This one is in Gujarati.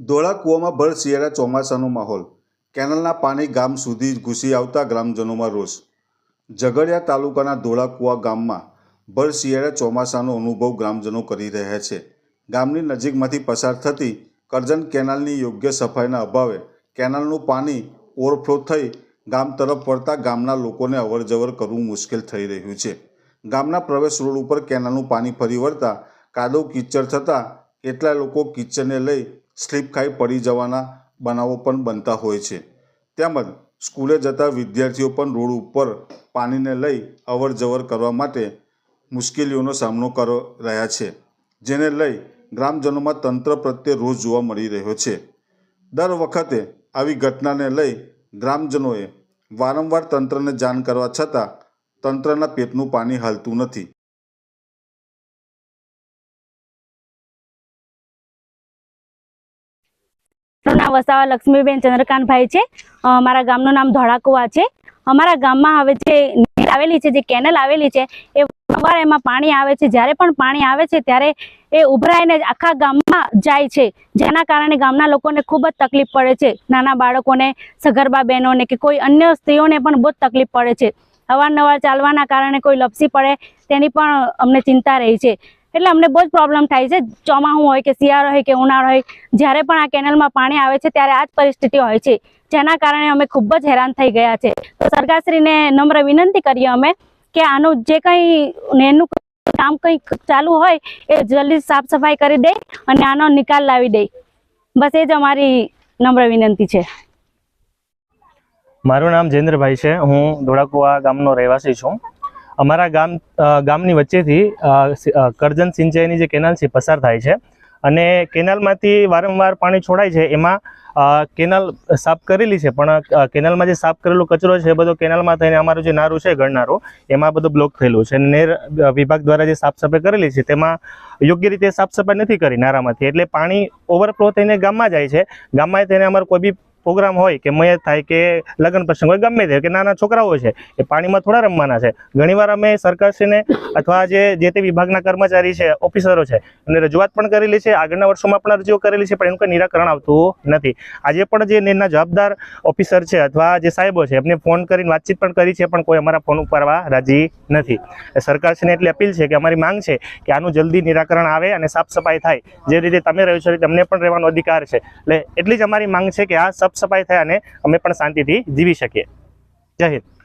ધોળા કૂવામાં ભર શિયાળા ચોમાસાનો માહોલ. કેનાલના પાણી ગામ સુધી ઘૂસી આવતા ગ્રામજનોમાં રોષ. ઝઘડિયા તાલુકાના ધોળા કૂવા ગામમાં ભર શિયાળા ચોમાસાનો અનુભવ ગ્રામજનો કરી રહ્યા છે. ગામની નજીકમાંથી પસાર થતી કરજણ કેનાલની યોગ્ય સફાઈના અભાવે કેનાલનું પાણી ઓવરફ્લો થઈ ગામ તરફ વળતા ગામના લોકોને અવરજવર કરવું મુશ્કેલ થઈ રહ્યું છે. ગામના પ્રવેશ રોડ ઉપર કેનાલનું પાણી ફરી વળતા કાદવ કીચડ થતાં કેટલા લોકો કિચડને લઈ સ્લીપ ખાઈ પડી જવાના બનાવો પણ બનતા હોય છે. તેમજ સ્કૂલે જતા વિદ્યાર્થીઓ પણ રોડ ઉપર પાણીને લઈ અવર જવર કરવા માટે મુશ્કેલીઓનો સામનો કરી રહ્યા છે, જેને લઈ ગ્રામજનોમાં તંત્ર પ્રત્યે રોષ જોવા મળી રહ્યો છે. દર વખતે આવી ઘટનાને લઈ ગ્રામજનોએ વારંવાર તંત્રને જાણ કરવા છતાં તંત્રના પેટનું પાણી હાલતું નથી. મારું નામ વસાવા લક્ષ્મીબેન ચંદ્રકાંતભાઈ છે. મારા ગામનું નામ ધોળાકુવા છે. અમારા ગામમાં હવે જે નીર આવેલી છે, જે કેનલ આવેલી છે, એ વારંવાર એમાં પાણી આવે છે. જ્યારે પણ પાણી આવે છે, ત્યારે એ ઉભરાઈને આખા ગામમાં જાય છે. જેના કારણે ગામના લોકોને ખૂબ જ તકલીફ પડે છે. નાના બાળકોને, સગર્ભા બહેનોને કે કોઈ અન્ય સ્ત્રીઓને પણ બહુ તકલીફ પડે છે. અવારનવાર ચાલવાના કારણે કોઈ લપસી પડે, તેની પણ અમને ચિંતા રહી છે. એટલે અમને બહુ જ પ્રોબ્લેમ થાય છે. ચોમાસું હોય કે શિયાળો હોય કે ઉનાળો હોય, જ્યારે પણ આ કેનલમાં પાણી આવે છે, ત્યારે આ જ પરિસ્થિતિ હોય છે. જેના કારણે અમે ખૂબ જ હેરાન થઈ ગયા છે. તો સરકારશ્રીને નમ્ર વિનંતી કરીએ અમે કે આનું જે કંઈ નેનું કામ કંઈ ચાલુ હોય, એ જલ્દી સાફ સફાઈ કરી દે અને આનો નિકાલ લાવી દે. બસ એ જ અમારી નમ્ર વિનંતી છે. મારું નામ જયેન્દ્રભાઈ છે. હું ધોળાકુવા ગામનો રહેવાસી છું. અમારા ગામ ગામની વચ્ચેથી કરજન સિંચાઈની જે કેનાલ છે, પસાર થાય છે. અને કેનાલમાંથી વારંવાર પાણી છોડાય છે. એમાં કેનાલ સાફ કરેલી છે, પણ કેનાલમાં જે સાફ કરેલો કચરો છે, એ બધો કેનાલમાં થઈને અમારું જે નારું છે, ગળનારું, એમાં બધું બ્લોક થયેલું છે. અને નેર વિભાગ દ્વારા જે સાફ સફાઈ કરેલી છે, તેમાં યોગ્ય રીતે સાફ સફાઈ નથી કરી નારામાંથી. એટલે પાણી ઓવરફ્લો થઈને ગામમાં જાય છે. ગામમાં થઈને અમારું કોઈ બી પ્રોગ્રામ હોય કે મય થાય કે લગ્ન પ્રસંગ હોય, ગમે તે કે નાના છોકરાઓ છે, એ પાણીમાં થોડા રમવાના છે. ઘણીવાર અમે સરકારશ્રીને અથવા જે જે તે વિભાગના કર્મચારી છે, ઓફિસરો છે, એમને રજૂઆત પણ કરેલી છે. આગળના વર્ષોમાં પણ અરજીઓ કરેલી છે, પણ એનું કંઈ નિરાકરણ આવતું નથી. આજે પણ જે નિર્ણય જવાબદાર ઓફિસર છે અથવા જે સાહેબો છે, એમને ફોન કરીને વાતચીત પણ કરી છે, પણ કોઈ અમારા ફોન ઉપાડવા રાજી નથી. સરકારશ્રીને એટલી અપીલ છે કે અમારી માંગ છે કે આનું જલ્દી નિરાકરણ આવે અને સાફ સફાઈ થાય. જે રીતે તમે રહ્યો છો તમને પણ રહેવાનો અધિકાર છે. એટલે એટલી જ અમારી માંગ છે કે આ સાફ સફાઈ થાય અને અમે પણ શાંતિથી જીવી શકીએ. જય હિન્દ.